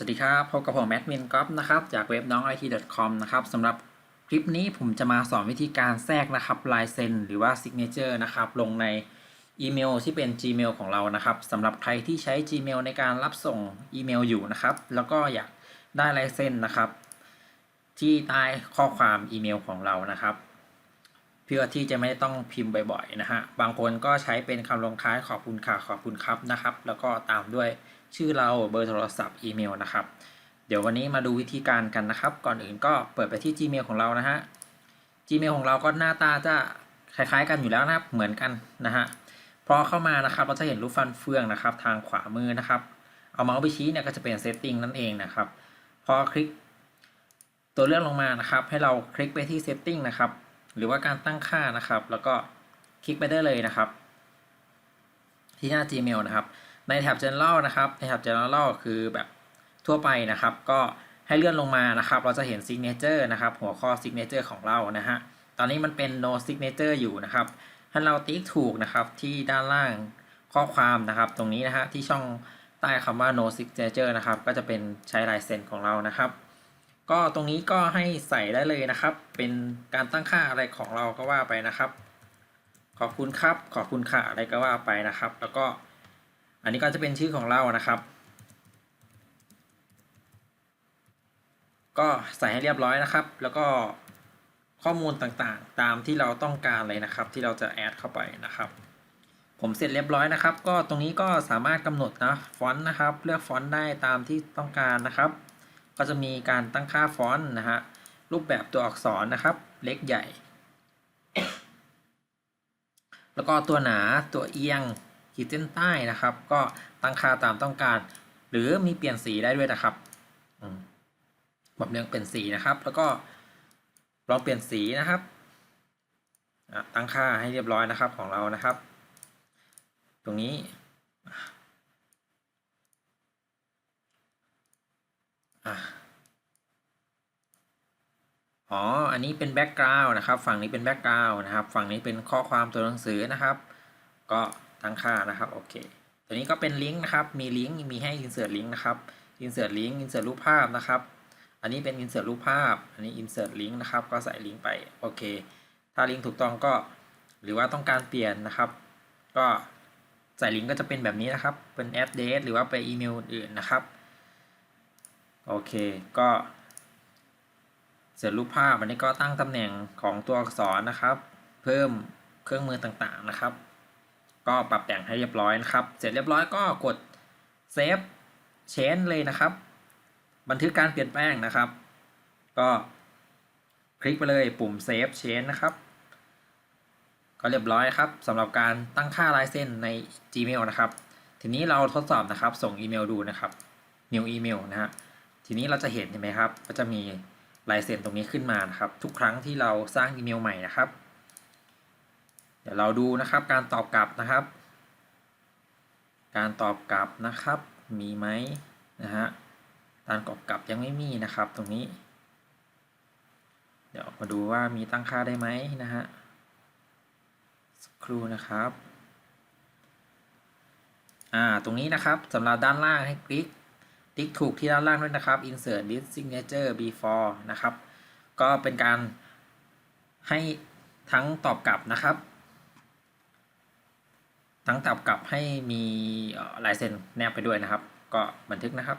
สวัสดีครับ พบกับผมแอดมินก๊อฟนะครับ จากเว็บน้อง it.com นะครับสำหรับคลิปนี้ผมจะมาสอนวิธีการแทรกนะครับลายเซ็นหรือว่า Signature นะครับลงในอีเมลที่เป็น Gmail ของเรานะครับสำหรับใครที่ใช้ Gmail ในการรับส่งอีเมลอยู่นะครับ แล้วก็อยากได้ลายเซ็นนะครับ ที่ใต้ข้อความอีเมลของเรานะครับ เพื่อที่จะไม่ต้องพิมพ์บ่อยๆนะฮะบางคนก็ใช้เป็นคำลงท้ายขอบคุณค่ะขอบคุณครับนะครับ แล้วก็ตามด้วย ชื่อเราเบอร์โทรศัพท์อีเมลนะครับ เดี๋ยววันนี้มาดูวิธีการกันนะครับ ก่อนอื่นก็เปิดไปที่ Gmail ของเรานะฮะ Gmail ของเราก็หน้าตาจะคล้ายๆกันอยู่แล้วนะครับเหมือนกันนะฮะพอเข้ามานะครับเราจะเห็นรูปฟันเฟืองนะครับ ทางขวามือนะครับ เอาเมาส์ไปชี้เนี่ยก็จะเป็น Setting นั่นเองนะครับ พอคลิก ตัวเลือกลงมานะครับ ให้เราคลิกไปที่ Setting นะครับ หรือว่าการตั้งค่านะครับ แล้วก็คลิกไปได้เลยนะครับ ที่หน้า Gmail นะครับ ในแท็บ General นะครับในแท็บ General คือแบบทั่วไปนะครับ ก็ให้เลื่อนลงมานะครับ เราจะเห็น Signature นะครับ หัวข้อ Signature ของเรานะฮะตอนนี้มันเป็น no signature อยู่นะครับให้เราติ๊กถูกนะครับที่ด้านล่างข้อความนะครับ ตรงนี้นะฮะที่ช่องใต้คำว่า no signature นะครับ ก็จะเป็นใช้ลายเซ็นของเรานะครับ ก็ตรงนี้ก็ให้ใส่ได้เลยนะครับ เป็นการตั้งค่าอะไรของเราก็ว่าไปนะครับ ขอบคุณครับ ขอบคุณค่ะอะไรก็ว่าไปนะครับ แล้วก็ อันนี้ก็จะเป็นชื่อของเรานะครับ ก็ใส่ให้เรียบร้อยนะครับ แล้วก็ข้อมูลต่างๆ ตามที่เราต้องการเลยนะครับ ที่เราจะแอดเข้าไปนะครับ ผมเสร็จเรียบร้อยนะครับ ก็ตรงนี้ก็สามารถกำหนดนะฟอนต์นะครับ เลือกฟอนต์ได้ตามที่ต้องการนะครับ ก็จะมีการตั้งค่าฟอนต์นะฮะรูปแบบตัวอักษรนะครับ เล็กใหญ่ แล้วก็ตัวหนาตัวเอียง ขีดเส้นใต้นะครับ ก็ตั้งค่าตามต้องการ หรือมีเปลี่ยนสีได้ด้วยนะครับแบบเรื่องเป็นสีนะครับ แล้วก็ลองเปลี่ยนสีนะครับตั้งค่าให้เรียบร้อยนะครับของเรานะครับ ตรงนี้อ๋อ อันนี้เป็นแบ็กกราวน์นะครับ ฝั่งนี้เป็นแบ็กกราวน์นะครับ ฝั่งนี้เป็นข้อความตัวหนังสือนะครับ ก็ ตั้งค่านะครับโอเคตัวนี้ก็เป็นลิงก์นะครับมีลิงก์มีให้ insert ลิงก์นะครับ insert ลิงก์ insert รูปภาพนะครับอันนี้เป็น insert รูปภาพ อันนี้ insert ลิงก์นะครับ ก็ใส่ลิงก์ไปโอเค ถ้าลิงก์ถูกต้องก็ หรือว่าต้องการเปลี่ยนนะครับ ก็ใส่ลิงก์ก็จะเป็นแบบนี้นะครับ เป็น address หรือว่าไปอีเมลอื่นนะครับ โอเค ก็เสร็จรูปภาพอันนี้ก็ตั้งตำแหน่งของตัวอักษรนะครับ เพิ่มเครื่องมือต่างๆนะครับ ก็ปรับแต่งให้เรียบร้อยนะครับ เสร็จเรียบร้อยก็กดเซฟเชนเลยนะครับ บันทึกการเปลี่ยนแปลงนะครับ ก็คลิกไปเลยปุ่มเซฟเชนนะครับ ก็เรียบร้อยครับสำหรับการตั้งค่าลายเส้นใน Gmail นะครับ ทีนี้เราทดสอบนะครับ ส่งอีเมลดูนะครับ new email นะฮะทีนี้เราจะเห็นเห็นไหมครับ ก็จะมีลายเซ็นตรงนี้ขึ้นมานะครับ ทุกครั้งที่เราสร้างอีเมลใหม่นะครับ ดี๋ยวเราดูนะครับการตอบกลับนะครับ การตอบกลับนะครับมีไหมนะฮะการตอบกลับยังไม่มีนะครับตรงนี้ เดี๋ยวมาดูว่ามีตั้งค่าได้ไหมนะฮะสักครู่นะครับอ่าตรงนี้นะครับสำหรับด้านล่างให้คลิกติ๊กถูกที่ด้านล่างด้วยนะครับ insert this signature before นะครับ ก็เป็นการให้ทั้งตอบกลับนะครับ ทั้งตอบกลับให้มีลายเซ็นแนบไปด้วยนะครับ ก็บันทึกนะครับ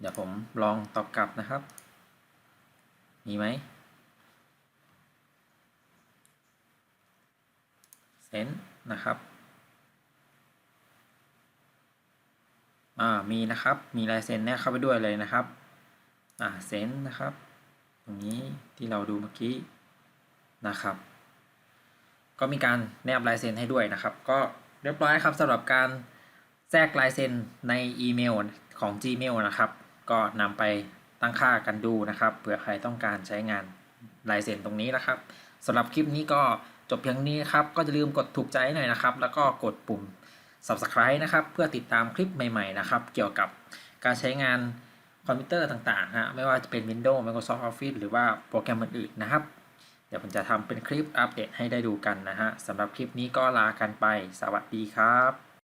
เดี๋ยวผมลองตอบกลับนะครับ มีไหมเซ็นนะครับอ่ามีนะครับ มีลายเซ็นแนบเข้าไปด้วยเลยนะครับอ่าเซ็นนะครับ ตรงนี้ที่เราดูเมื่อกี้นะครับ ก็มีการแนบลายเซ็นให้ด้วยนะครับ ก็เรียบร้อยครับสำหรับการแทรกลายเซ็นในอีเมลของ Gmail นะครับ ก็นำไปตั้งค่ากันดูนะครับเผื่อใครต้องการใช้งานลายเซ็นตรงนี้นะครับสำหรับคลิปนี้ก็จบเพียงนี้ครับ ก็จะลืมกดถูกใจหน่อยนะครับ แล้วก็กดปุ่ม subscribe นะครับ เพื่อติดตามคลิปใหม่ๆนะครับ เกี่ยวกับการใช้งานคอมพิวเตอร์ต่างๆฮะไม่ว่าจะเป็น Windows Microsoft Office หรือว่าโปรแกรมอื่นๆนะครับ เดี๋ยวผมจะทำเป็นคลิปอัปเดตให้ได้ดูกันนะฮะสำหรับคลิปนี้ก็ลากันไป สวัสดีครับ